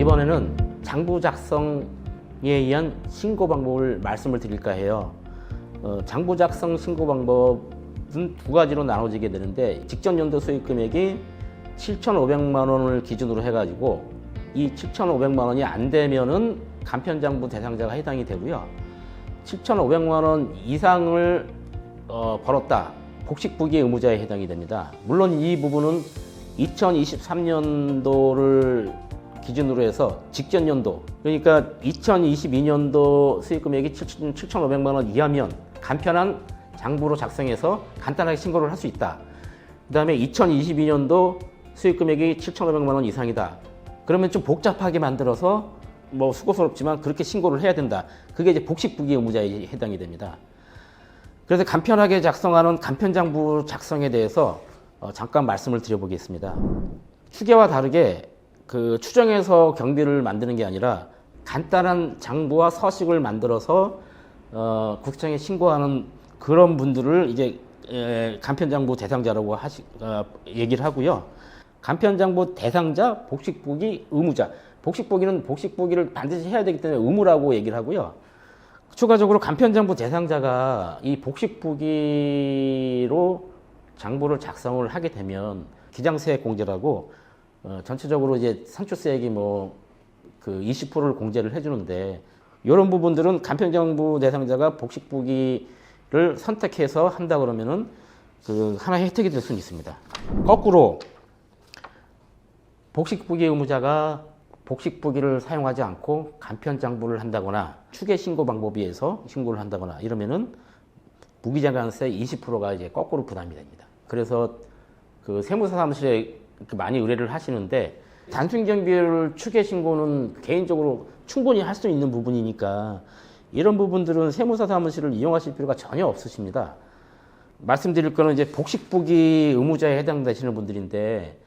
이번에는 장부 작성에 의한 신고 방법을 말씀을 드릴까 해요. 어, 장부 작성 신고 방법은 두 가지로 나눠지게 되는데 직전 연도 수익 금액이 7,500만 원을 기준으로 해가지고 이 7,500만 원이 안 되면은 간편장부 대상자가 해당이 되고요. 7,500만 원 이상을 어, 벌었다. 복식부기 의무자에 해당이 됩니다. 물론 이 부분은 2023년도를 기준으로 해서 직전 연도 그러니까 2022년도 수익 금액이 7,500만 원 이하면 간편한 장부로 작성해서 간단하게 신고를 할 수 있다. 그 다음에 2022년도 수익 금액이 7,500만 원 이상이다. 그러면 좀 복잡하게 만들어서 뭐 수고스럽지만 그렇게 신고를 해야 된다. 그게 이제 복식부기 의무자에 해당이 됩니다. 그래서 간편하게 작성하는 간편장부 작성에 대해서 어, 잠깐 말씀을 드려보겠습니다. 추계와 다르게 그 추정해서 경비를 만드는 게 아니라 간단한 장부와 서식을 만들어서 어, 국세청에 신고하는 그런 분들을 이제 에, 간편장부 대상자라고 하시, 어, 얘기를 하고요. 간편장부 대상자, 복식보기 의무자. 복식보기는 복식보기를 반드시 해야 되기 때문에 의무라고 얘기를 하고요. 추가적으로 간편장부 대상자가 이 복식부기로 장부를 작성을 하게 되면 기장세액 공제라고 어, 전체적으로 이제 상추세액이 뭐 그 20%를 공제를 해주는데 이런 부분들은 간편장부 대상자가 복식부기를 선택해서 한다 그러면은 그 하나의 혜택이 될 수는 있습니다. 거꾸로 복식부기 의무자가 복식부기를 사용하지 않고 간편장부를 한다거나 추계 신고 방법에 의해서 신고를 한다거나 이러면은 무기자간세 20%가 이제 거꾸로 부담이 됩니다. 그래서 그 세무사 사무실에 많이 의뢰를 하시는데 단순 경비를 추계 신고는 개인적으로 충분히 할 수 있는 부분이니까 이런 부분들은 세무사 사무실을 이용하실 필요가 전혀 없으십니다. 말씀드릴 거는 이제 복식부기 의무자에 해당되시는 분들인데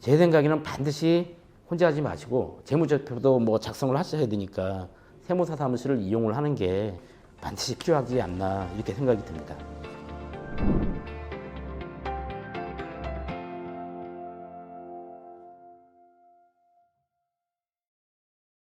제 생각에는 반드시 혼자 하지 마시고 재무제표도 뭐 작성을 하셔야 되니까 세무사 사무실을 이용을 하는 게 반드시 필요하지 않나 이렇게 생각이 듭니다.